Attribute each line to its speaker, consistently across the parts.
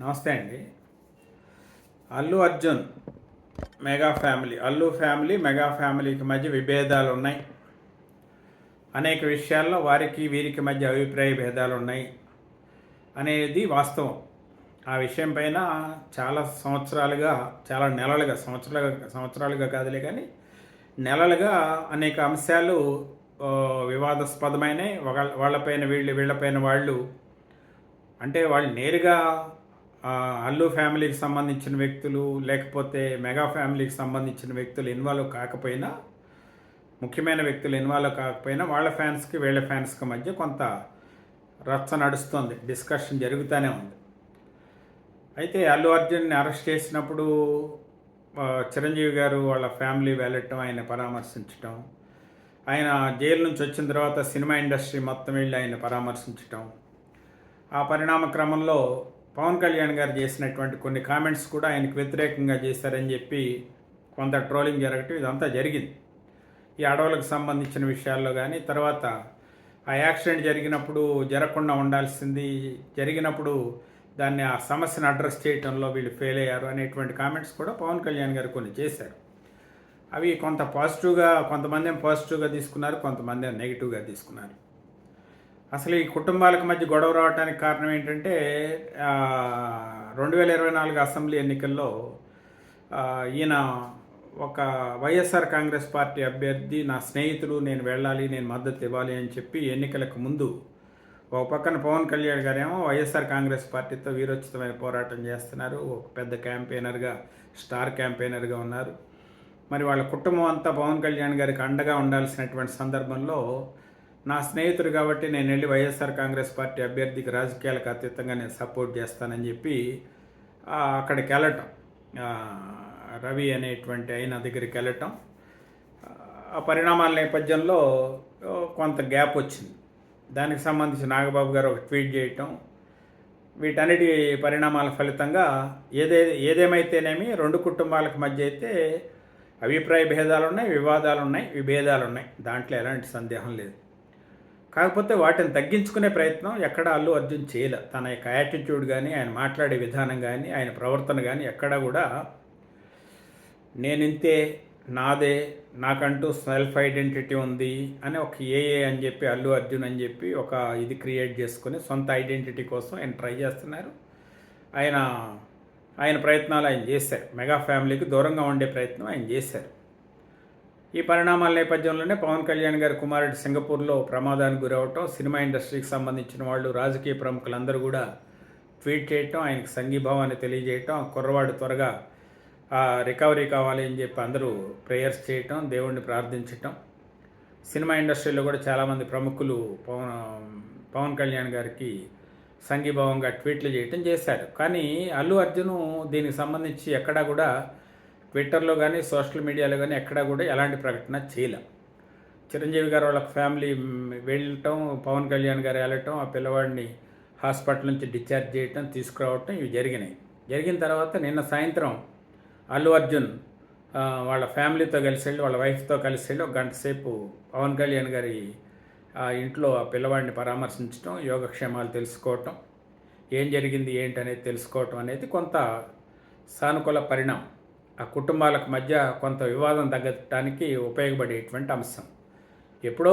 Speaker 1: నమస్తే అండి. Allu Arjun mega family Allu family mega ఫ్యామిలీకి మధ్య విభేదాలు ఉన్నాయి అనేక విషయాల్లో వారికి వీరికి మధ్య అభిప్రాయ భేదాలు ఉన్నాయి అనేది వాస్తవం. ఆ విషయం పైన చాలా సంవత్సరాలుగా చాలా నెలలుగా సంవత్సరాలుగా సంవత్సరాలుగా కాదులే కానీ నెలలుగా అనేక అంశాలు ఆ, వివాదాస్పదమైనవి వాళ్ళ- వాళ్ళపైన వీళ్ళు వీళ్ళపైన వాళ్ళు అంటే వాళ్ళు నేరుగా అల్లు ఫ్యామిలీకి సంబంధించిన వ్యక్తులు లేకపోతే మెగా ఫ్యామిలీకి సంబంధించిన వ్యక్తులు ఇన్వాల్వ్ కాకపోయినా ముఖ్యమైన వ్యక్తులు ఇన్వాల్వ్ కాకపోయినా వాళ్ళ ఫ్యాన్స్కి వీళ్ళ ఫ్యాన్స్కి మధ్య కొంత రచ్చ నడుస్తుంది డిస్కషన్ జరుగుతూనే ఉంది. అయితే అల్లు అర్జున్ని అరెస్ట్ చేసినప్పుడు చిరంజీవి గారు వాళ్ళ ఫ్యామిలీ వెళ్ళటం ఆయన పరామర్శించటం ఆయన జైలు నుంచి వచ్చిన తర్వాత సినిమా ఇండస్ట్రీ మొత్తం వెళ్ళి ఆయన పరామర్శించటం ఆ పరిణామ క్రమంలో పవన్ కళ్యాణ్ గారు చేసినటువంటి కొన్ని కామెంట్స్ కూడా ఆయనకు వ్యతిరేకంగా చేశారని చెప్పి కొంత ట్రోలింగ్ జరగటం ఇదంతా జరిగింది. ఈ అడవులకు సంబంధించిన విషయాల్లో కానీ తర్వాత ఆ యాక్సిడెంట్ జరిగినప్పుడు జరగకుండా ఉండాల్సింది జరిగినప్పుడు దాన్ని ఆ సమస్యను అడ్రస్ చేయడంలో వీళ్ళు ఫెయిల్ అయ్యారు అనేటువంటి కామెంట్స్ కూడా పవన్ కళ్యాణ్ గారు కొన్ని చేశారు. అవి కొంత పాజిటివ్గా కొంతమంది పాజిటివ్గా తీసుకున్నారు కొంతమంది నెగిటివ్గా తీసుకున్నారు. అసలు ఈ కుటుంబాలకు మధ్య గొడవ రావడానికి కారణం ఏంటంటే రెండు వేల ఇరవై నాలుగు అసెంబ్లీ ఎన్నికల్లో ఈయన ఒక వైఎస్ఆర్ కాంగ్రెస్ పార్టీ అభ్యర్థి నా స్నేహితులు నేను వెళ్ళాలి నేను మద్దతు ఇవ్వాలి అని చెప్పి ఎన్నికలకు ముందు ఒక పక్కన పవన్ కళ్యాణ్ గారేమో వైఎస్ఆర్ కాంగ్రెస్ పార్టీతో వీరోచితమైన పోరాటం చేస్తున్నారు. ఒక పెద్ద క్యాంపెయినర్గా స్టార్ క్యాంపెయినర్గా ఉన్నారు. మరి వాళ్ళ కుటుంబం అంతా పవన్ కళ్యాణ్ గారికి అండగా ఉండాల్సినటువంటి సందర్భంలో నా స్నేహితుడు కాబట్టి నేను వెళ్ళి వైఎస్ఆర్ కాంగ్రెస్ పార్టీ అభ్యర్థికి రాజకీయాలకు అతీతంగా నేను సపోర్ట్ చేస్తానని చెప్పి అక్కడికి వెళ్ళటం. రవి అనేటువంటి ఆయన దగ్గరికి వెళ్ళటం. ఆ పరిణామాల నేపథ్యంలో కొంత గ్యాప్ వచ్చింది. దానికి సంబంధించి నాగబాబు గారు ఒక ట్వీట్ చేయటం. వీటన్నిటి పరిణామాల ఫలితంగా ఏదే ఏదేమైతేనేమి రెండు కుటుంబాలకు మధ్య అయితే అభిప్రాయ భేదాలు ఉన్నాయి వివాదాలు ఉన్నాయి విభేదాలు ఉన్నాయి దాంట్లో ఎలాంటి సందేహం లేదు. కాకపోతే వాటిని తగ్గించుకునే ప్రయత్నం ఎక్కడ అల్లు అర్జున్ చేయలే. తన యొక్క యాటిట్యూడ్ కానీ ఆయన మాట్లాడే విధానం కానీ ఆయన ప్రవర్తన కానీ ఎక్కడా కూడా నేనింతే నాదే నాకంటూ సెల్ఫ్ ఐడెంటిటీ ఉంది అని ఒక ఏఏ అని చెప్పి అల్లు అర్జున్ అని చెప్పి ఒక ఇది క్రియేట్ చేసుకుని సొంత ఐడెంటిటీ కోసం ఆయన ట్రై చేస్తున్నారు. ఆయన ఆయన ప్రయత్నాలు ఆయన చేశారు. మెగా ఫ్యామిలీకి దూరంగా ఉండే ప్రయత్నం ఆయన చేశారు. ఈ పరిణామాల నేపథ్యంలోనే పవన్ కళ్యాణ్ గారి కుమారుడు సింగపూర్లో ప్రమాదానికి గురవటం సినిమా ఇండస్ట్రీకి సంబంధించిన వాళ్ళు రాజకీయ ప్రముఖులందరూ కూడా ట్వీట్ చేయటం ఆయనకు సంఘీభావాన్ని తెలియజేయటం కుర్రవాడు త్వరగా రికవరీ కావాలి అని చెప్పి అందరూ ప్రేయర్స్ చేయటం దేవుణ్ణి ప్రార్థించటం. సినిమా ఇండస్ట్రీలో కూడా చాలామంది ప్రముఖులు పవన్ పవన్ కళ్యాణ్ గారికి సంఘీభావంగా ట్వీట్లు చేయటం చేశారు. కానీ అల్లు అర్జును దీనికి సంబంధించి ఎక్కడా కూడా ట్విట్టర్లో కానీ సోషల్ మీడియాలో కానీ ఎక్కడా కూడా ఎలాంటి ప్రకటన చేయలే. చిరంజీవి గారు వాళ్ళ ఫ్యామిలీ వెళ్ళటం పవన్ కళ్యాణ్ గారు వెళ్ళటం ఆ పిల్లవాడిని హాస్పిటల్ నుంచి డిశ్చార్జ్ చేయటం తీసుకురావటం ఇవి జరిగినాయి. జరిగిన తర్వాత నిన్న సాయంత్రం అల్లు అర్జున్ వాళ్ళ ఫ్యామిలీతో కలిసి వెళ్ళి వాళ్ళ వైఫ్తో కలిసి వెళ్ళి ఒక గంట సేపు పవన్ కళ్యాణ్ గారి ఆ ఇంట్లో ఆ పిల్లవాడిని పరామర్శించడం యోగక్షేమాలు తెలుసుకోవటం ఏం జరిగింది ఏంటి అనేది తెలుసుకోవటం అనేది కొంత సానుకూల పరిణామం. కుటుంబాలకు మధ్య కొంత వివాదం తగ్గటానికి ఉపయోగపడేటువంటి అంశం. ఎప్పుడో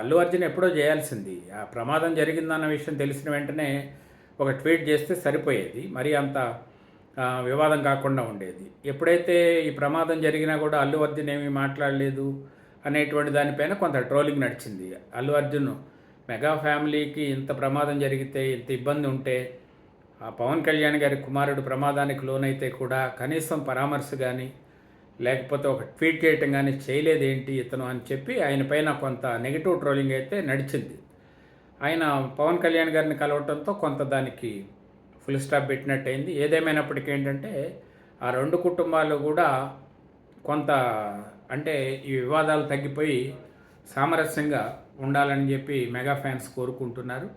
Speaker 1: అల్లు అర్జున్ ఎప్పుడో చేయాల్సింది. ఆ ప్రమాదం జరిగిందన్న విషయం తెలిసిన వెంటనే ఒక ట్వీట్ చేస్తే సరిపోయేది. మరి అంత వివాదం కాకుండా ఉండేది. ఎప్పుడైతే ఈ ప్రమాదం జరిగినా కూడా అల్లు అర్జున్ ఏమీ మాట్లాడలేదు అనేటువంటి దానిపైన కొంత ట్రోలింగ్ నడిచింది. అల్లు అర్జున్ మెగా ఫ్యామిలీకి ఇంత ప్రమాదం జరిగితే ఇంత ఇబ్బంది ఉంటే పవన్ కళ్యాణ్ గారి కుమారుడు ప్రమాదానికి లోనైతే కూడా కనీసం పరామర్శ కానీ లేకపోతే ఒక ట్వీట్ చేయటం కానీ చేయలేదేంటి ఇతను అని చెప్పి ఆయన పైన కొంత నెగిటివ్ ట్రోలింగ్ అయితే నడిచింది. ఆయన పవన్ కళ్యాణ్ గారిని కలవటంతో కొంత దానికి ఫుల్ స్టాప్ పెట్టినట్టయింది. ఏదేమైనప్పటికీ ఏంటంటే ఆ రెండు కుటుంబాలు కూడా కొంత అంటే ఈ వివాదాలు తగ్గిపోయి సామరస్యంగా ఉండాలని చెప్పి మెగా ఫ్యాన్స్ కోరుకుంటున్నారు.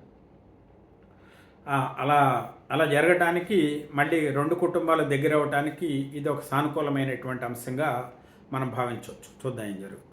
Speaker 1: అలా అలా జరగటానికి మళ్ళీ రెండు కుటుంబాలు దగ్గర అవ్వటానికి ఇది ఒక సానుకూలమైనటువంటి అంశంగా మనం భావించవచ్చు. చూద్దాం ఏం జరుగుతుంది.